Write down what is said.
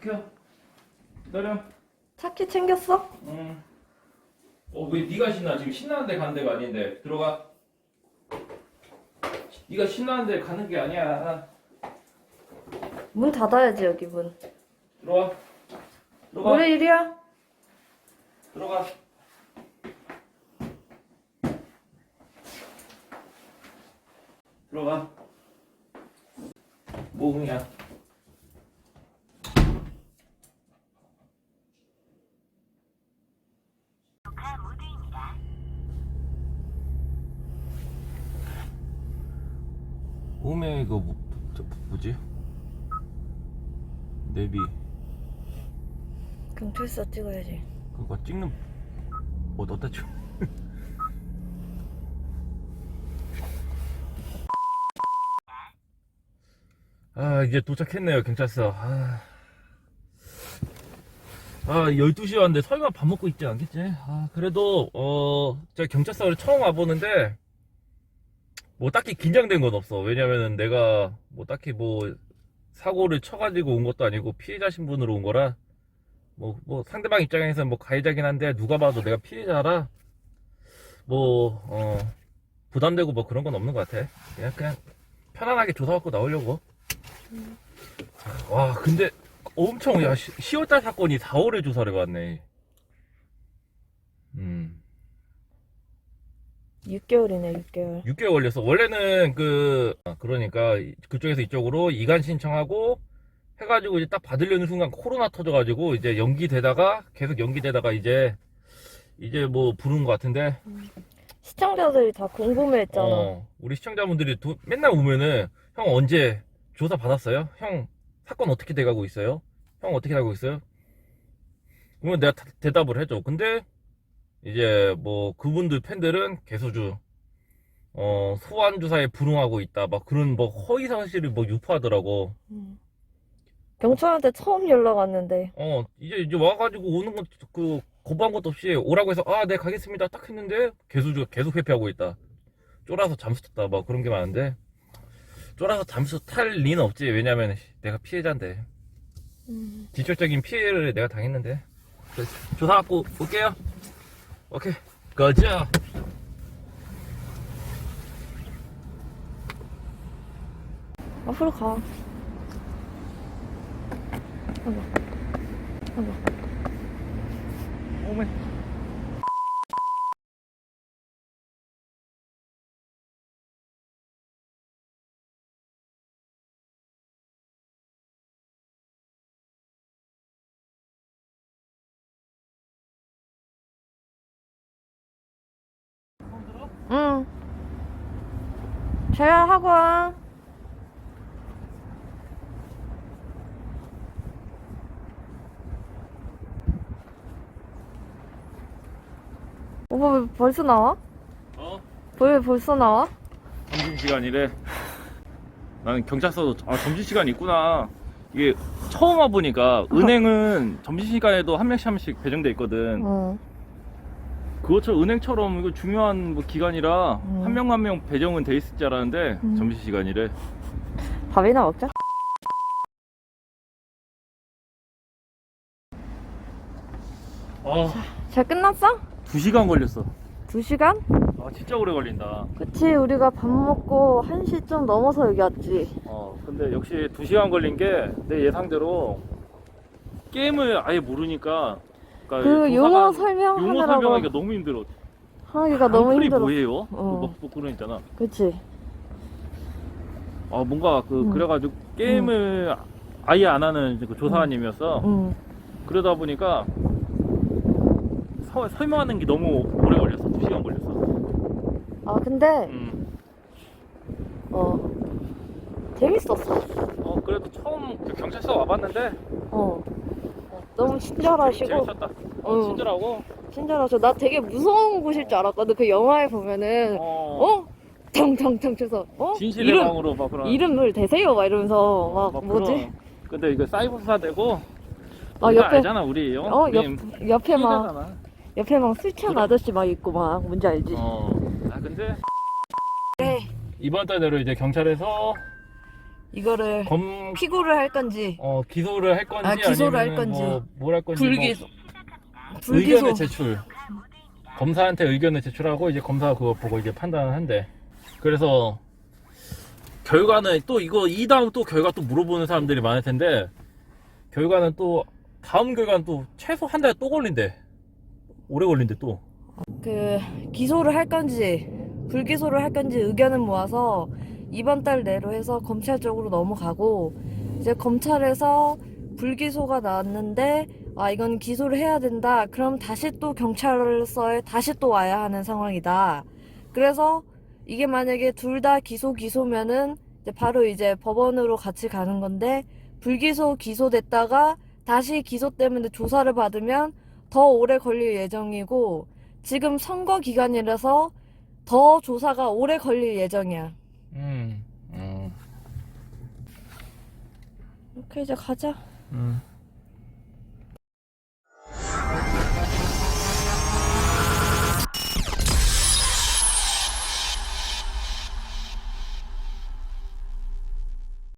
켜. 기다려. 차키 챙겼어? 응. 어, 왜 네가 신나? 지금 신나는데 가는 데가 아닌데. 들어가. 네가 신나는데 가는 게 아니야. 문 닫아야지 여기 문. 들어와. 들어가. 뭐래 일이야? 들어가. 들어가. 뭐냐? 오메 이거 뭐, 저, 뭐지? 내비 경찰서 찍어야지. 그거 찍는 뭐 어디다 찍어? 아 이제 도착했네요 경찰서 아, 아 12시 왔는데 설마 밥 먹고 있지 않겠지? 아 그래도 어 제가 경찰서를 처음 와보는데 뭐 딱히 긴장된 건 없어 왜냐면은 내가 뭐 딱히 뭐 사고를 쳐가지고 온 것도 아니고 피해자 신분으로 온 거라 뭐, 뭐, 상대방 입장에서는 뭐 가해자긴 한데, 누가 봐도 내가 피해자라, 뭐, 어, 부담되고 뭐 그런 건 없는 것 같아. 그냥, 그냥, 편안하게 조사받고 나오려고. 와, 근데, 엄청, 야, 10월달 사건이 4월에 조사를 받네. 음, 6개월이네 6개월. 6개월 걸렸어. 원래는 그, 아, 그러니까, 그쪽에서 이쪽으로 이관 신청하고, 해가지고 이제 딱 받으려는 순간 코로나 터져가지고 이제 연기되다가 계속 연기되다가 이제 이제 뭐 부른 것 같은데 시청자들이 다 궁금해했잖아. 어, 우리 시청자분들이 도- 맨날 오면은 형 언제 조사 받았어요? 형 사건 어떻게 돼가고 있어요? 형 어떻게 하고 있어요? 그러면 내가 다- 대답을 해줘. 근데 이제 뭐 그분들 팬들은 개소주 어 소환 조사에 불응하고 있다. 막 그런 뭐 허위 사실을 뭐 유포하더라고. 음. 경찰한테 처음 연락 왔는데. 어 이제 이제 와가지고 오는 것그 거부한 것도 없이 오라고 해서 아 네 가겠습니다. 딱 했는데 개소주가 계속 회피하고 있다. 쫄아서 잠수 탔다. 막 그런 게 많은데 쫄아서 잠수 탈 리는 없지. 왜냐면 내가 피해자인데. 음. 직접적인 피해를 내가 당했는데. 그래서 조사 받고 올게요 오케이 가자 앞으로 가. 아이고. 아이고. 오메 응. 잘 하고 와. 오빠 왜 벌써 나와? 어? 왜 벌써 나와? 점심시간이래 나는 경찰서도 아 점심시간이 있구나 이게 처음 와보니까 은행은 점심시간에도 한 명씩 한 명씩 배정돼 있거든 응. 그것처럼 은행처럼 이거 중요한 뭐 기간이라 음. 한 명 한 명 배정은 돼 있을 줄 알았는데 음. 점심 시간이래 밥이나 먹자. 아 잘 끝났어? 2시간 걸렸어 두 시간? 아 진짜 오래 걸린다 그치, 우리가 밥 먹고 1시 좀 넘어서 여기 왔지. 어 근데 역시 2시간 걸린 게 내 예상대로 게임을 아예 모르니까 그러니까 그 조사관- 용어 용어 설명하느라고 설명하기가 너무 힘들어 하기가 너무 앙플이 힘들어. 뭐예요? 어. 뭐, 뭐 그런 거 있잖아 그치. 아 뭔가 그 음. 그래가지고 게임을 아예 안 하는 그 조사관님이었어 응. 그러다 보니까 서- 설명하는 게 너무 오래 걸렸어. 2시간 걸렸어. 아, 근데, 음. 어, 재밌었어. 어, 그래도 처음 그 경찰서 와봤는데 어. 너무 친절하시고, 재밌었다. 어, 응. 친절하고. 친절하셔. 나 되게 무서운 곳일 줄 알았거든. 그 영화에 보면은, 어. 어? 탕탕탕 쳐서, 어? 진실의 이름, 방으로 막 그런. 이름을 대세요. 막 이러면서, 막, 막 뭐지? 그런. 근데 이거 사이버 수사 되고. 아, 우리가 옆에- 알잖아 우리. 어, 어, 옆, 옆에 막. 옆에 막 술 취한 그래. 아저씨 막 있고 막, 뭔지 알지? 어. 아 근데 네. 이번 달대로 이제 경찰에서 이거를 검 피고를 할 건지 어, 기소를 할 건지 아, 기소를 할 아니면은 건지. 뭐, 뭘할 건지 뭐 불기소. 불기소. 의견을 제출 검사한테 의견을 제출하고 이제 검사가 그거 보고 이제 판단을 한대 그래서 결과는 또 이거 이 다음 또 결과 또 물어보는 사람들이 많을 텐데 결과는 또 다음 결과는 또 최소 한 달 또 걸린대 오래 걸린대 또 그 기소를 할 건지 불기소를 할 건지 의견을 모아서 이번 달 내로 해서 검찰 쪽으로 넘어가고 이제 검찰에서 불기소가 나왔는데 아 이건 기소를 해야 된다 그럼 다시 또 경찰서에 다시 또 와야 하는 상황이다 그래서 이게 만약에 둘 다 기소 기소면은 이제 바로 이제 법원으로 같이 가는 건데 불기소 기소됐다가 다시 기소 때문에 조사를 받으면 더 오래 걸릴 예정이고 지금 선거 기간이라서 더 조사가 오래 걸릴 예정이야. 음, 음, 오케이 이제 가자. 음.